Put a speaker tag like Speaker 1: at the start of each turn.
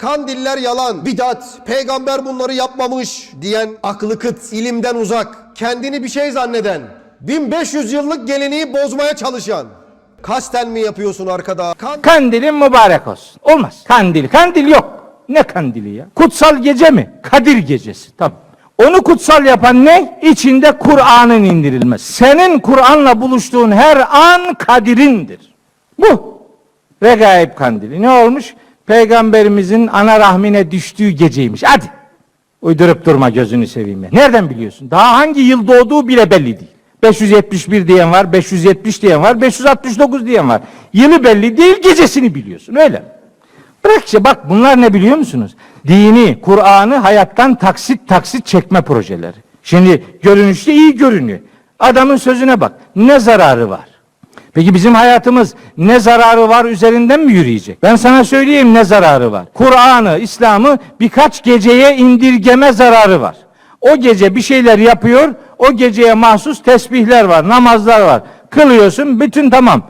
Speaker 1: Kandiller yalan, bidat, peygamber bunları yapmamış diyen aklı kıt, ilimden uzak, kendini bir şey zanneden, 1500 yıllık geleneği bozmaya çalışan. Kasten mi yapıyorsun arkada? Kan
Speaker 2: Kandilin mübarek olsun. Olmaz. Kandil. Kandil yok. Ne kandili ya? Kutsal gece mi? Kadir gecesi. Tamam. Onu kutsal yapan ne? İçinde Kur'an'ın indirilmesi. Senin Kur'an'la buluştuğun her an kadirindir. Bu. Regaib kandili. Ne olmuş? Peygamberimizin ana rahmine düştüğü geceymiş. Hadi. Uydurup durma gözünü seveyim ya. Nereden biliyorsun? Daha hangi yıl doğduğu bile belli değil. 571 diyen var, 570 diyen var, 569 diyen var. Yılı belli değil, gecesini biliyorsun. Öyle. Bırak işte bak bunlar ne biliyor musunuz? Dini, Kur'an'ı hayattan taksit taksit çekme projeleri. Şimdi görünüşte iyi görünüyor. Adamın sözüne bak. Ne zararı var? Peki bizim hayatımız ne zararı var üzerinden mi yürüyecek? Ben sana söyleyeyim ne zararı var. Kur'an'ı, İslam'ı birkaç geceye indirgeme zararı var. O gece bir şeyler yapıyor, o geceye mahsus tesbihler var, namazlar var. Kılıyorsun, bütün tamam.